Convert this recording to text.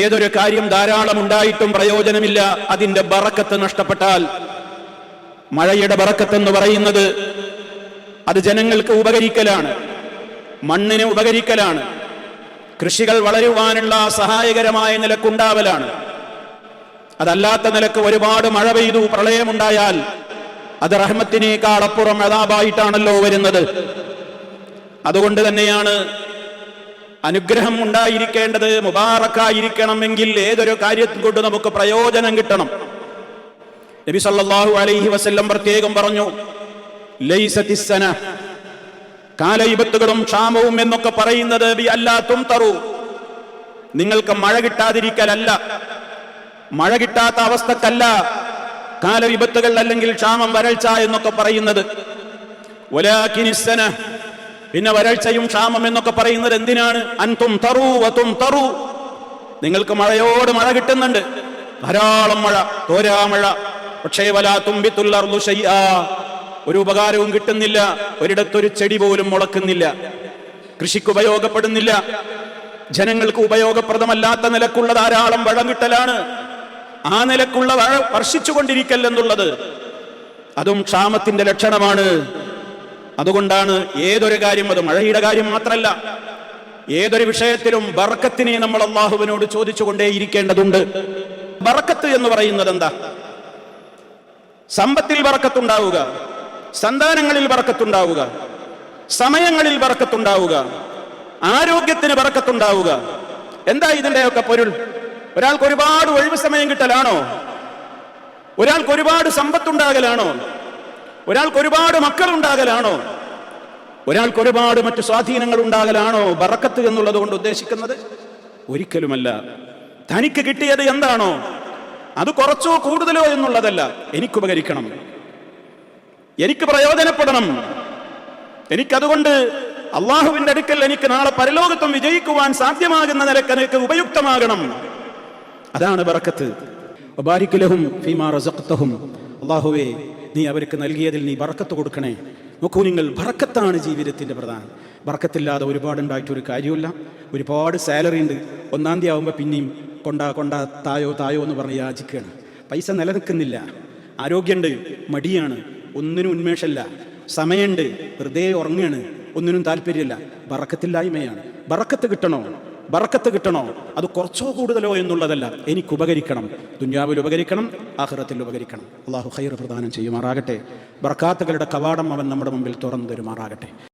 ഏതൊരു കാര്യം ധാരാളം ഉണ്ടായിട്ടും പ്രയോജനമില്ല അതിന്റെ ബറക്കത്ത് നഷ്ടപ്പെട്ടാൽ. മഴയുടെ ബറക്കത്ത് എന്ന് പറയുന്നത് അത് ജനങ്ങൾക്ക് ഉപകരിക്കലാണ് മണ്ണിന് ഉപകരിക്കലാണ് കൃഷികൾ വളരുവാനുള്ള സഹായകരമായ നിലക്കുണ്ടാവലാണ്. അതല്ലാത്ത നിലയ്ക്ക് ഒരുപാട് മഴ പെയ്തു പ്രളയമുണ്ടായാൽ അത് റഹ്മത്തിനേക്കാൾ അപ്പുറം അതാപായിട്ടാണല്ലോ വരുന്നത്. അതുകൊണ്ട് തന്നെയാണ് അനുഗ്രഹം ഉണ്ടായിരിക്കേണ്ടത് മുബാറക്കായിരിക്കണമെങ്കിൽ ഏതൊരു കാര്യം കൊണ്ട് നമുക്ക് പ്രയോജനം കിട്ടണം. നബി സല്ലല്ലാഹു അലൈഹി വസല്ലം പ്രത്യേകം പറഞ്ഞു ലൈസതിസ്സന കാലയിപത്തുകളും ക്ഷാമവും എന്നൊക്കെ പറയുന്നത് അല്ലാത്തും തറു നിങ്ങൾക്ക് മഴ കിട്ടാതിരിക്കലല്ല. മഴ കിട്ടാത്ത അവസ്ഥക്കല്ല കാലവിപത്തുകൾ അല്ലെങ്കിൽ ക്ഷാമം വരൾച്ച എന്നൊക്കെ പറയുന്നത്. ഒലാക്കിനിസ്സന പിന്നെ വരൾച്ചയും ക്ഷാമം എന്നൊക്കെ പറയുന്നത് എന്തിനാണ്? അൻതും തറു വതും തറു. നിങ്ങൾക്ക് മഴയോട് മഴ കിട്ടുന്നുണ്ട്. ധാരാളം മഴ തോരാമഴ. പക്ഷേ വലാ തുമ്പിത്തുള്ളർന്നു ശയ്യാ ഒരു ഉപകാരവും കിട്ടുന്നില്ല. ഒരിടത്തൊരു ചെടി പോലും മുളക്കുന്നില്ല. കൃഷിക്ക് ഉപയോഗപ്പെടുന്നില്ല. ജനങ്ങൾക്ക് ഉപയോഗപ്രദമല്ലാത്ത നിലക്കുള്ള ധാരാളം വളം കിട്ടലാണ്. ആ നിലക്കുള്ള വഴ വർഷിച്ചുകൊണ്ടിരിക്കൽ എന്നുള്ളത് അതും ക്ഷാമത്തിന്റെ ലക്ഷണമാണ്. അതുകൊണ്ടാണ് ഏതൊരു കാര്യം അത് മഴയുടെ കാര്യം മാത്രമല്ല. ഏതൊരു വിഷയത്തിലും ബർക്കത്തിനെ നമ്മൾ അള്ളാഹുവിനോട് ചോദിച്ചുകൊണ്ടേയിരിക്കേണ്ടതുണ്ട്. ബർക്കത്ത് എന്ന് പറയുന്നത് എന്താ സമ്പത്തിൽ ബറക്കത്തുണ്ടാവുക സന്താനങ്ങളിൽ ബറക്കത്തുണ്ടാവുക സമയങ്ങളിൽ ബറക്കത്തുണ്ടാവുക ആരോഗ്യത്തിന് ബറക്കത്തുണ്ടാവുക എന്താ ഇതിന്റെയൊക്കെ പൊരുൾ? ഒരാൾക്ക് ഒരുപാട് ഒഴിവ് സമയം കിട്ടലാണോ? ഒരാൾക്ക് ഒരുപാട് സമ്പത്തുണ്ടാകലാണോ? ഒരാൾക്ക് ഒരുപാട് മക്കൾ ഉണ്ടാകലാണോ ഒരാൾക്ക് ഒരുപാട് മറ്റു സ്വാധീനങ്ങൾ ഉണ്ടാകലാണോ ബറക്കത്ത് എന്നുള്ളത് കൊണ്ട് ഉദ്ദേശിക്കുന്നത്? ഒരിക്കലുമല്ല. തനിക്ക് കിട്ടിയത് എന്താണോ? അത് കുറച്ചോ കൂടുതലോ എന്നുള്ളതല്ല. എനിക്ക് ഉപകരിക്കണം. എനിക്ക് പ്രയോജനപ്പെടണം. എനിക്കതുകൊണ്ട് അള്ളാഹുവിന്റെ അടുക്കൽ എനിക്ക് നാളെ പരലോകത്വം വിജയിക്കുവാൻ സാധ്യമാകുന്ന നിലയ്ക്ക് എനിക്ക് ഉപയുക്തമാകണം. അതാണ് ബറക്കത്ത്. വബാരിക്കുലഹും ഫീമാ അള്ളാഹുവേ നീ അവർക്ക് നൽകിയതിൽ നീ ബറക്കത്ത് കൊടുക്കണേ. നോക്കൂ നിങ്ങൾ ബറക്കത്താണ് ജീവിതത്തിന്റെ പ്രധാനം. ബറക്കത്തില്ലാതെ ഒരുപാട് ഉണ്ടായിട്ട് ഒരു കാര്യമില്ല ഒരുപാട് സാലറി ഉണ്ട്. ഒന്നാം തീയതി ആകുമ്പോൾ പിന്നെയും കൊണ്ടാ കൊണ്ടാ തായോ തായോ എന്ന് പറഞ്ഞ് യാചിക്കുകയാണ്. പൈസ നിലനിൽക്കുന്നില്ല. ആരോഗ്യമുണ്ട് മടിയാണ്. ഒന്നിനും ഉന്മേഷമല്ല സമയമുണ്ട് വെറുതെ ഉറങ്ങുകയാണ് ഒന്നിനും താല്പര്യമില്ല ബറക്കത്തില്ലായ്മയാണ്. ബറക്കത്ത് കിട്ടണോ? ബറക്കത്ത് കിട്ടണോ? അത് കുറച്ചോ കൂടുതലോ എന്നുള്ളതല്ല. എനിക്ക് ഉപകരിക്കണം ദുന്യാവിൽ ഉപകരിക്കണം ആഹ്റത്തിൽ ഉപകരിക്കണം അള്ളാഹു ഹൈർ പ്രദാനം ചെയ്യുമാറാകട്ടെ. ബർക്കാത്തുകളുടെ കവാടം അവൻ നമ്മുടെ മുമ്പിൽ തുറന്നു തരുമാറാകട്ടെ.